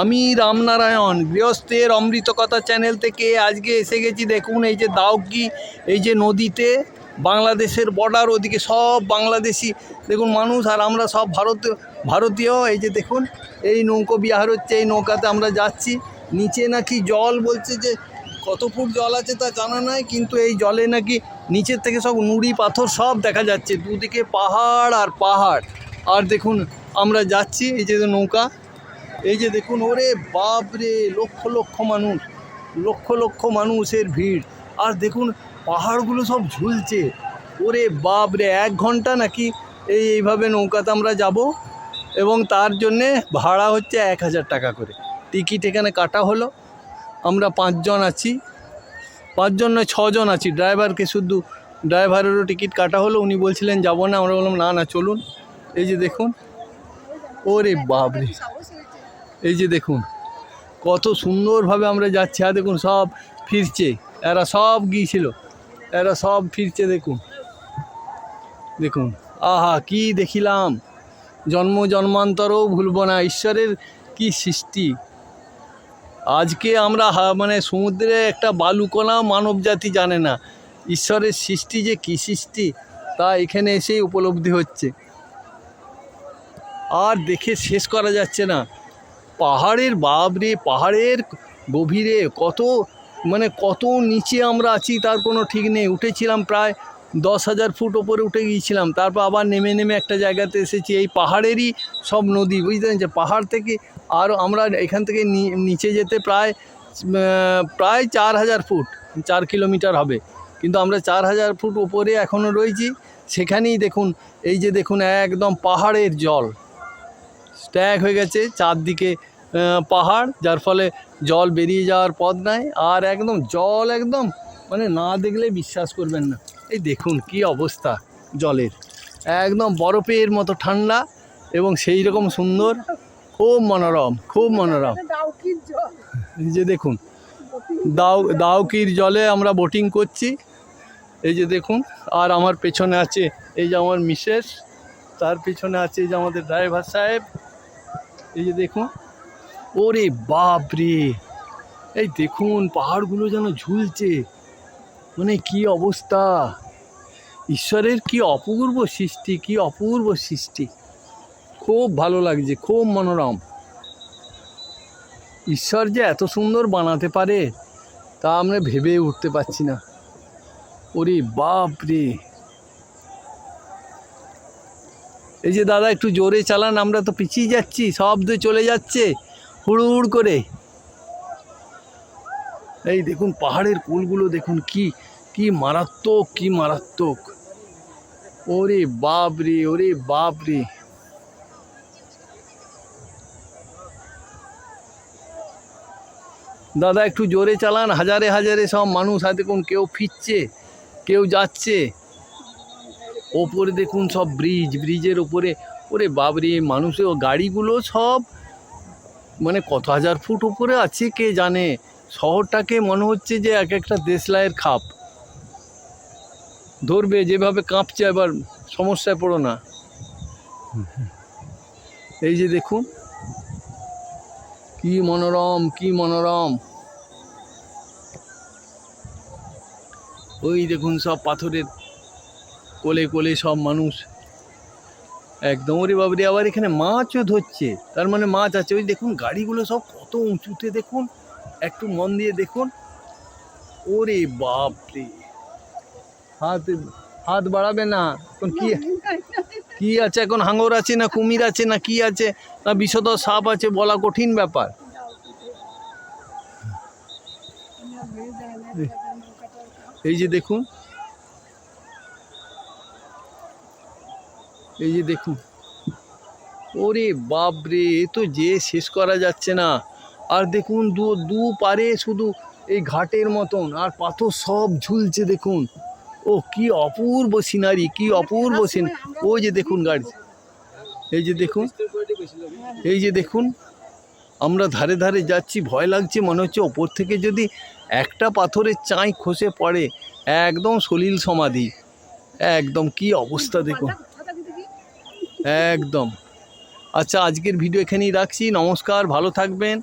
আমি রামনারায়ণ, গৃহস্থের অমৃত কথা চ্যানেল থেকে আজকে এসে গেছি। দেখুন, এই যে দাউকি, এই যে নদীতে বাংলাদেশের বর্ডার ওদিকে সব বাংলাদেশি। দেখুন, মানুষ আর আমরা সব ভারত, ভারতীয়। এই যে দেখুন, এই নৌকো বিহার হচ্ছে, এই নৌকাতে আমরা যাচ্ছি। নিচে নাকি জল বলছে যে, কত ফুট জল আছে তা জানা নাই, কিন্তু এই জলে নাকি নিচের থেকে সব নুড়ি, পাথর সব দেখা যাচ্ছে। দুদিকে পাহাড় আর পাহাড়। আর দেখুন, আমরা যাচ্ছি, এই যে নৌকা। এই যে দেখুন, ওরে বাপরে, লক্ষ লক্ষ মানুষ, লক্ষ লক্ষ মানুষের ভিড়। আর দেখুন, পাহাড়গুলো সব ঝুলছে। ওরে বাপরে, এক ঘণ্টা নাকি এই এইভাবে নৌকাতে আমরা যাব? এবং তার জন্যে ভাড়া হচ্ছে এক হাজার টাকা করে। টিকিট এখানে কাটা হলো। আমরা পাঁচজন আছি। পাঁচজন নয়, ছজন আছি। ড্রাইভারকে শুধু ড্রাইভারেরও টিকিট কাটা হলো। উনি বলছিলেন, যাব না। আমরা বললাম, না না, চলুন। এই যে দেখুন, ওরে বাপরে। এই যে দেখুন, কত সুন্দরভাবে আমরা যাচ্ছি। আর দেখুন, সব ফিরছে। এরা সব গিয়েছিল। এরা সব ফিরছে, দেখুন। দেখুন, আহা, কি দেখিলাম। জন্ম জন্মান্তরও ভুলব না। ঈশ্বরের কি সৃষ্টি। আজকে আমরা মানে সমুদ্রে একটা বালুকণা মানব জাতি জানে না। ঈশ্বরের সৃষ্টি যে কী সৃষ্টি, তা এখানে এসেই উপলব্ধি হচ্ছে। আর দেখে শেষ করা যাচ্ছে না। পাহাড়ের বাবরে পাহাড়ের গভীরে কত মানে কত নিচে আমরা আছি তার কোনো ঠিক নেই। উঠেছিলাম প্রায় দশ হাজার ফুট ওপরে উঠে গিয়েছিলাম। তারপর আবার নেমে নেমে একটা জায়গাতে এসেছি। এই পাহাড়েরই সব নদী বুঝতে পেরেছে পাহাড় থেকে আর আমরা এখান থেকে নিচে যেতে প্রায় প্রায় চার হাজার ফুট, চার কিলোমিটার হবে। কিন্তু আমরা চার হাজার ফুট ওপরে এখনও রয়েছি। সেখানেই দেখুন, এই যে দেখুন, একদম পাহাড়ের জল। স্ট্যাক হয়ে গেছে চারদিকে। পাহাড় যার ফলে জল বেরিয়ে যাওয়ার পথ নাই আর একদম জল একদম মানে না দেখলে বিশ্বাস করবেন না। এই দেখুন কি অবস্থা জলের। একদম বরফের মতো ঠান্ডা এবং সেই রকম সুন্দর খুব মনোরম খুব মনোরম। এই যে দেখুন দাউ দাউকির জলে আমরা বোটিং করছি। এই যে দেখুন আর আমার পেছনে আছে এই যে আমার মিসেস তার পেছনে আছে এই যে আমাদের ড্রাইভার সাহেব। এই যে দেখুন ওরে বাপ রে। এই দেখুন, পাহাড়গুলো যেন ঝুলছে। মানে কি অবস্থা? ঈশ্বরের কি অপূর্ব সৃষ্টি, কি অপূর্ব সৃষ্টি। খুব ভালো লাগছে, খুব মনোরম। ঈশ্বর যে এত সুন্দর বানাতে পারে, তা আমরা ভেবে উঠতে পারছি না। ওরে বাপ রে। এই যে দাদা, একটু জোরে চালান, আমরা তো পিছিয়ে যাচ্ছি, শব্দ চলে যাচ্ছে। হুড় করে। এই দেখুন পাহাড়ের কুলগুলো, দেখুন কি কি মারাত্মক কি মারাত্মক। ওরে বাপ রে ওরে বাপ রে দাদা, একটু জোরে চালান, হাজারে হাজারে সব মানুষ, আর দেখুন কেউ ফিরছে, কেউ যাচ্ছে। ওপরে দেখুন সব ব্রিজ, ব্রিজের ওপরে ওরে বাবরে মানুষের গাড়িগুলো সব মানে কত হাজার ফুট উপরে আছে কে জানে? শহরটাকে মনে হচ্ছে যে এক একটা দেশলাইয়ের খাপ। ধরবে, যেভাবে কাঁপছে এবার সমস্যায় পড়ো না। এই যে দেখুন, কি মনোরম কি মনোরম। ওই দেখুন সব পাথরের কোলে কোলে সব মানুষ। একদম ওরে বাবরে আবার এখানে মাছও ধরছে। তার মানে মাছ আছে। ওই দেখুন, গাড়িগুলো সব কত উঁচুতে দেখুন, একটু মন দিয়ে দেখুন। ওরে বাপরে। হাত হাত বাড়াবে না। এখন কি কি আছে এখন? হাঙর আছে না কুমির আছে না কি আছে? না বিষধর সাপ আছে? বলা কঠিন ব্যাপার। এই যে দেখুন এই যে দেখুন। ওরে বাপরে এ তো যে শেষ করা যাচ্ছে না। আর দেখুন দু দু পারে শুধু এই ঘাটের মতন আর পাথর সব ঝুলছে দেখুন। ও কি অপূর্ব সিনারি কি অপূর্ব সিন ওই যে দেখুন গাড়ি এই যে দেখুন এই যে দেখুন আমরা ধারে ধারে যাচ্ছি ভয় লাগছে মনে হচ্ছে ওপর থেকে যদি একটা পাথরের চাঁই খসে পড়ে একদম সলিল সমাধি। একদম কি অবস্থা দেখুন। একদম। আচ্ছা আজকের ভিডিও এখানেই রাখছি। নমস্কার ভালো থাকবেন।